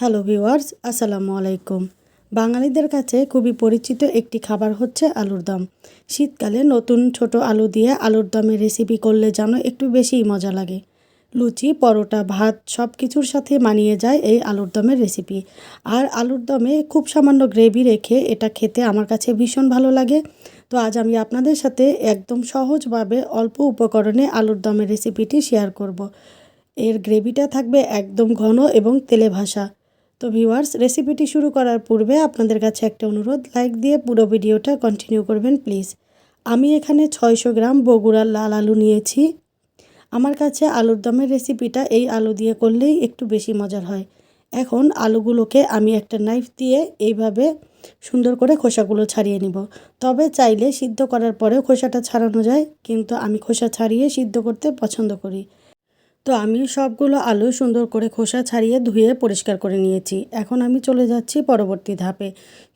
Hello viewers, আসসালামু আলাইকুম। বাঙালিদের কাছে খুবই পরিচিত একটি খাবার হচ্ছে আলুর দম। শীতকালে নতুন ছোট আলু দিয়ে আলুর দমের রেসিপি করলে যেন একটু বেশিই মজা লাগে। লুচি, পরোটা, ভাত সব কিছুর সাথে মানিয়ে যায় এই আলুর দমের রেসিপি আর আলুর দমে খুব সামান্য গ্রেভি রেখে এটা খেতে আমার কাছে ভীষণ ভালো লাগে। তো আজ আমি আপনাদের সাথে একদম সহজভাবে অল্প উপকরণে আলুর দমের রেসিপিটি শেয়ার করব। এর গ্রেভিটা থাকবে একদম ঘন এবং তেলে ভাসা। তো ভিউয়ার্স রেসিপিটি শুরু করার পূর্বে আপনাদের কাছে একটা অনুরোধ লাইক দিয়ে পুরো ভিডিওটা কন্টিনিউ করবেন প্লিজ আমি এখানে ছয়শো গ্রাম বগুড়ার লাল আলু নিয়েছি। আমার কাছে আলুর দমের রেসিপিটা এই আলু দিয়ে করলেই একটু বেশি মজার হয়। এখন আলুগুলোকে আমি একটা নাইফ দিয়ে এইভাবে সুন্দর করে খোসাগুলো ছাড়িয়ে নিব। তবে চাইলে সিদ্ধ করার পরেও খোসাটা ছাড়ানো যায়, কিন্তু আমি খোসা ছাড়িয়ে সিদ্ধ করতে পছন্দ করি। তো আমি সবগুলো আলু সুন্দর করে খোসা ছাড়িয়ে ধুয়ে পরিষ্কার করে নিয়েছি। এখন আমি চলে যাচ্ছি পরবর্তী ধাপে।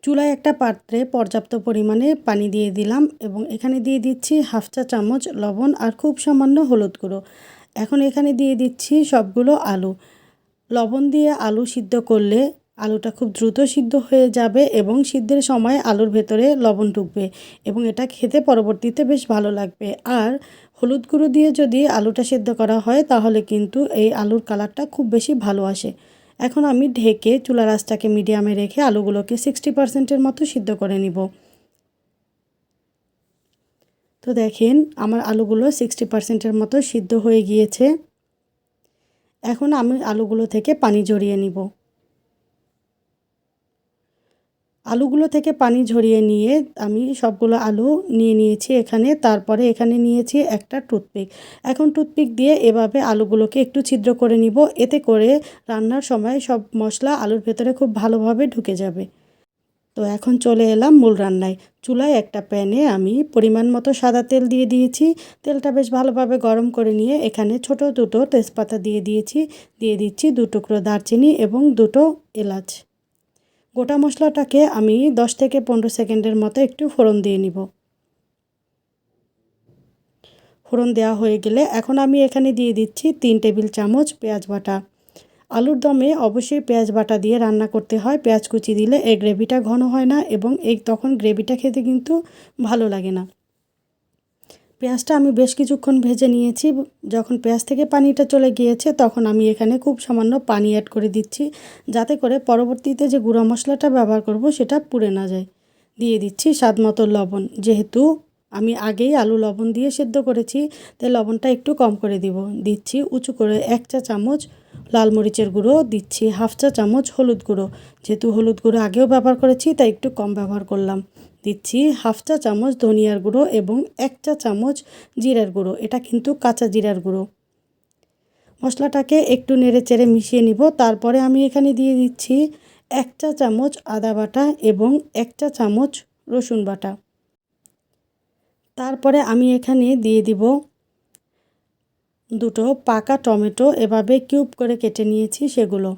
চুলায় একটা পাত্রে পর্যাপ্ত পরিমাণে পানি দিয়ে দিলাম এবং এখানে দিয়ে দিচ্ছি হাফ চা চামচ লবণ আর খুব সামান্য হলুদ গুঁড়ো। এখন এখানে দিয়ে দিচ্ছি সবগুলো আলু। লবণ দিয়ে আলু সিদ্ধ করলে আলুটা খুব দ্রুত সিদ্ধ হয়ে যাবে এবং সিদ্ধের সময় আলুর ভেতরে লবণ ঢুকবে এবং এটা খেতে পরবর্তীতে বেশ ভালো লাগবে। আর হলুদ গুঁড়ো দিয়ে যদি আলুটা সেদ্ধ করা হয়, তাহলে কিন্তু এই আলুর কালারটা খুব বেশি ভালো আসে। এখন আমি ঢেকে চুলা রাসটাকে মিডিয়ামে রেখে আলুগুলোকে সিক্সটি পার্সেন্টের মতো সিদ্ধ করে নিব। তো দেখেন, আমার আলুগুলো সিক্সটি পার্সেন্টের মতো সিদ্ধ হয়ে গিয়েছে। এখন আমি আলুগুলো থেকে পানি জড়িয়ে নিব। আলুগুলো থেকে পানি ঝরিয়ে নিয়ে আমি সবগুলো আলু নিয়ে নিয়েছি এখানে। তারপরে এখানে নিয়েছি একটা টুথপিক। এখন টুথপিক দিয়ে এভাবে আলুগুলোকে একটু ছিদ্র করে নিব। এতে করে রান্নার সময় সব মশলা আলুর ভেতরে খুব ভালোভাবে ঢুকে যাবে। তো এখন চলে এলাম মূল রান্নায়। চুলায় একটা প্যানে আমি পরিমাণ মতো সাদা তেল দিয়ে দিয়েছি। তেলটা বেশ ভালোভাবে গরম করে নিয়ে এখানে ছোট দুটো তেজপাতা দিয়ে দিয়েছি। দিয়ে দিচ্ছি দু টুকরো দারচিনি এবং দুটো এলাচ। গোটা মশলাটাকে আমি দশ থেকে পনেরো সেকেন্ডের মতো একটু ফোড়ন দিয়ে নিব। ফোড়ন দেওয়া হয়ে গেলে এখন আমি এখানে দিয়ে দিচ্ছি তিন টেবিল চামচ পেঁয়াজ বাটা। আলুর দমে অবশ্যই পেঁয়াজ বাটা দিয়ে রান্না করতে হয়। পেঁয়াজ কুচি দিলে এই গ্রেভিটা ঘন হয় না এবং এই তখন গ্রেভিটা খেতে কিন্তু ভালো লাগে না। পেঁয়াজটা আমি বেশ কিছুক্ষণ ভেজে নিয়েছি। যখন পেঁয়াজ থেকে পানিটা চলে গিয়েছে, তখন আমি এখানে খুব সামান্য পানি অ্যাড করে দিচ্ছি, যাতে করে পরবর্তীতে যে গুঁড়া মশলাটা ব্যবহার করব সেটা পুড়ে না যায়। দিয়ে দিচ্ছি স্বাদ মতো লবণ। যেহেতু আমি আগেই আলু লবণ দিয়ে সেদ্ধ করেছি, তাই লবণটা একটু কম করে দিব। দিচ্ছি উঁচু করে এক চা চামচ লাল মরিচের গুঁড়ো, দিচ্ছি হাফ চা চামচ হলুদ গুঁড়ো। যেহেতু হলুদ গুঁড়ো আগেও ব্যবহার করেছি, তাই একটু কম ব্যবহার করলাম। দিচ্ছি হাফ চা চামচ ধনিয়ার গুঁড়ো এবং এক চা চামচ জিরার গুঁড়ো। এটা কিন্তু কাঁচা জিরার গুঁড়ো। মশলাটাকে একটু নেড়ে চেড়ে মিশিয়ে নিব। তারপরে আমি এখানে দিয়ে দিচ্ছি এক চা চামচ আদা বাটা এবং এক চা চামচ রসুন বাটা। তারপরে আমি এখানে দিয়ে দিব দুটো পাকা টমেটো এভাবে কিউব করে কেটে নিয়েছি সেগুলো।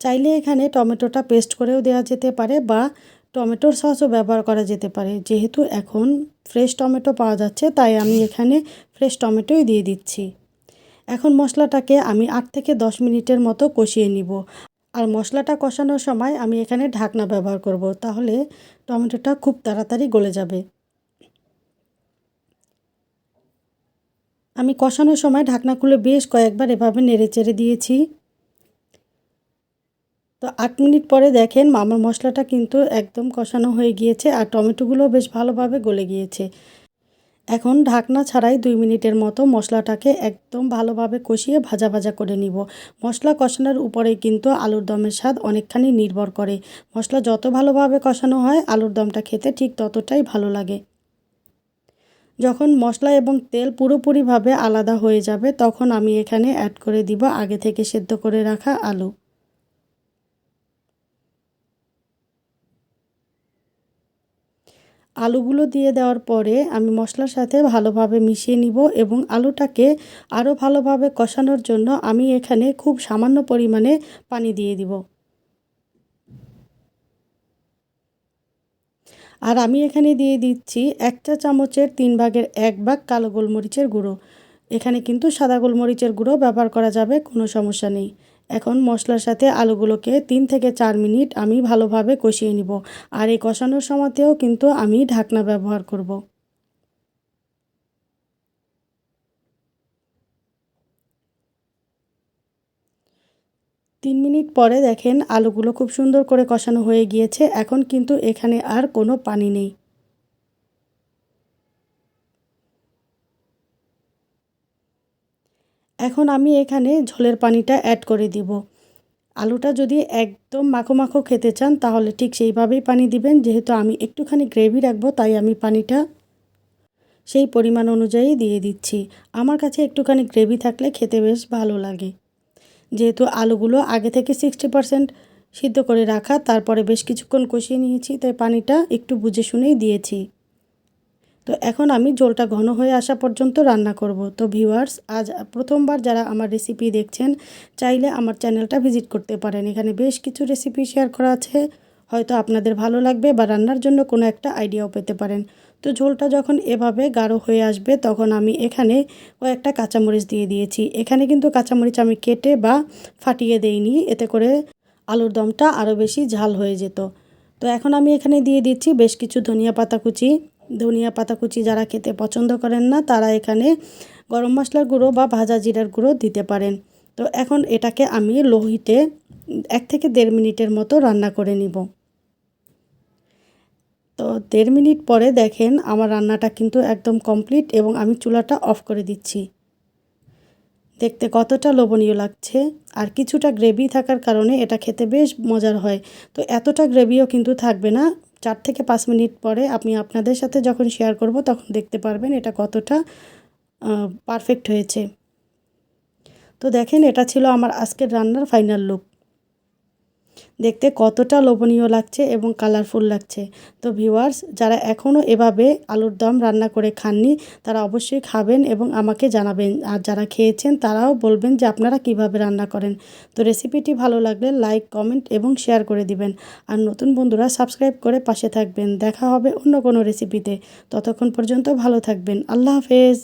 চাইলে এখানে টমেটোটা পেস্ট করেও দেওয়া যেতে পারে বা টমেটোর সসও ব্যবহার করা যেতে পারে। যেহেতু এখন ফ্রেশ টমেটো পাওয়া যাচ্ছে, তাই আমি এখানে ফ্রেশ টমেটোই দিয়ে দিচ্ছি। এখন মশলাটাকে আমি আট থেকে দশ মিনিটের মতো কষিয়ে নিব। আর মশলাটা কষানোর সময় আমি এখানে ঢাকনা ব্যবহার করব, তাহলে টমেটোটা খুব তাড়াতাড়ি গলে যাবে। আমি কষানোর সময় ঢাকনা খুলে বেশ কয়েকবার এভাবে নেড়ে চেড়ে দিয়েছি। তো আট মিনিট পরে দেখেন আমার মশলাটা কিন্তু একদম কষানো হয়ে গিয়েছে আর টমেটোগুলো বেশ ভালোভাবে গলে গিয়েছে। এখন ঢাকনা ছাড়াই দুই মিনিটের মতো মশলাটাকে একদম ভালোভাবে কষিয়ে ভাজা ভাজা করে নিব। মশলা কষানোর উপরে কিন্তু আলুর দমের স্বাদ অনেকখানি নির্ভর করে। মশলা যত ভালোভাবে কষানো হয়, আলুর দমটা খেতে ঠিক ততটাই ভালো লাগে। যখন মশলা এবং তেল পুরোপুরিভাবে আলাদা হয়ে যাবে, তখন আমি এখানে অ্যাড করে দিব আগে থেকে সেদ্ধ করে রাখা আলু। আলুগুলো দিয়ে দেওয়ার পরে আমি মশলার সাথে ভালোভাবে মিশিয়ে নিব এবং আলুটাকে আরও ভালোভাবে কষানোর জন্য আমি এখানে খুব সামান্য পরিমাণে পানি দিয়ে দিব। আর আমি এখানে দিয়ে দিচ্ছি একটা চামচের তিন ভাগের এক ভাগ কালো গোলমরিচের গুঁড়ো। এখানে কিন্তু সাদা গোলমরিচের গুঁড়ো ব্যবহার করা যাবে, কোনো সমস্যা নেই। এখন মশলার সাথে আলুগুলোকে তিন থেকে চার মিনিট আমি ভালোভাবে কষিয়ে নিব। আর এই কষানোর সময়তেও কিন্তু আমি ঢাকনা ব্যবহার করব। তিন মিনিট পরে দেখেন আলুগুলো খুব সুন্দর করে কষানো হয়ে গিয়েছে, এখন কিন্তু এখানে আর কোনো পানি নেই। এখন আমি এখানে ঝোলের পানিটা অ্যাড করে দিব। আলুটা যদি একদম মাখো মাখো খেতে চান, তাহলে ঠিক সেইভাবেই পানি দিবেন, যেহেতু আমি একটুখানি গ্রেভি রাখব, তাই আমি পানিটা সেই পরিমাণ অনুযায়ী দিয়ে দিচ্ছি। আমার কাছে একটুখানি গ্রেভি থাকলে খেতে বেশ ভালো লাগে। যেহেতু আলুগুলো আগে থেকে সিক্সটি পারসেন্ট সিদ্ধ করে রাখা, তারপরে বেশ কিছুক্ষণ কষিয়ে নিয়েছি, তাই পানিটা একটু বুঝে শুনেই দিয়েছি। তো এখন আমি জলটা ঘন হয়ে আসা পর্যন্ত রান্না করব। তো ভিউয়ার্স আজ প্রথমবার যারা আমার রেসিপি দেখছেন, চাইলে আমার চ্যানেলটা ভিজিট করতে পারেন। এখানে বেশ কিছু রেসিপি শেয়ার করা আছে। হয়তো আপনাদের ভালো লাগবে বা রান্নার জন্য কোনো একটা আইডিয়াও পেতে পারেন। তো ঝোলটা যখন এভাবে গাঢ় হয়ে আসবে, তখন আমি এখানে কয়েকটা কাঁচামরিচ দিয়ে দিয়েছি। এখানে কিন্তু কাঁচামরিচ আমি কেটে বা ফাটিয়ে দেইনি, এতে করে আলুর দমটা আরও বেশি ঝাল হয়ে যেত। তো এখন আমি এখানে দিয়ে দিচ্ছি বেশ কিছু ধনিয়া পাতা কুচি। ধনিয়া পাতা কুচি যারা খেতে পছন্দ করেন না, তারা এখানে গরম মশলার গুঁড়ো বা ভাজা জিরার গুঁড়ো দিতে পারেন। তো এখন এটাকে আমি লোহিতে এক থেকে দেড় মিনিটের মতো রান্না করে নিব। তো দেড় মিনিট পরে দেখেন আমার রান্নাটা কিন্তু একদম কমপ্লিট এবং আমি চুলাটা অফ করে দিচ্ছি। দেখতে কতটা লোভনীয় লাগছে। আর কিছুটা গ্রেভি থাকার কারণে এটা খেতে বেশ মজার হয়। তো এতটা গ্রেভিও কিন্তু থাকবে না। চার থেকে পাঁচ মিনিট পরে আমি আপনাদের সাথে যখন শেয়ার করব তখন দেখতে পারবেন এটা কতটা পারফেক্ট হয়েছে। তো দেখেন এটা ছিল আমার আজকের রান্নার ফাইনাল লুক দেখতে কতটা লোভনীয় লাগছে এবং কালারফুল লাগছে। তো ভিউয়ার্স যারা এখনও এভাবে আলুর দম রান্না করে খাননি, তারা অবশ্যই খাবেন এবং আমাকে জানাবেন। আর যারা খেয়েছেন, তারাও বলবেন যে আপনারা কীভাবে রান্না করেন। তো রেসিপিটি ভালো লাগলে লাইক কমেন্ট এবং শেয়ার করে দিবেন। আর নতুন বন্ধুরা সাবস্ক্রাইব করে পাশে থাকবেন। দেখা হবে অন্য কোনো রেসিপিতে ততক্ষণ পর্যন্ত ভালো থাকবেন। আল্লাহ হাফেজ।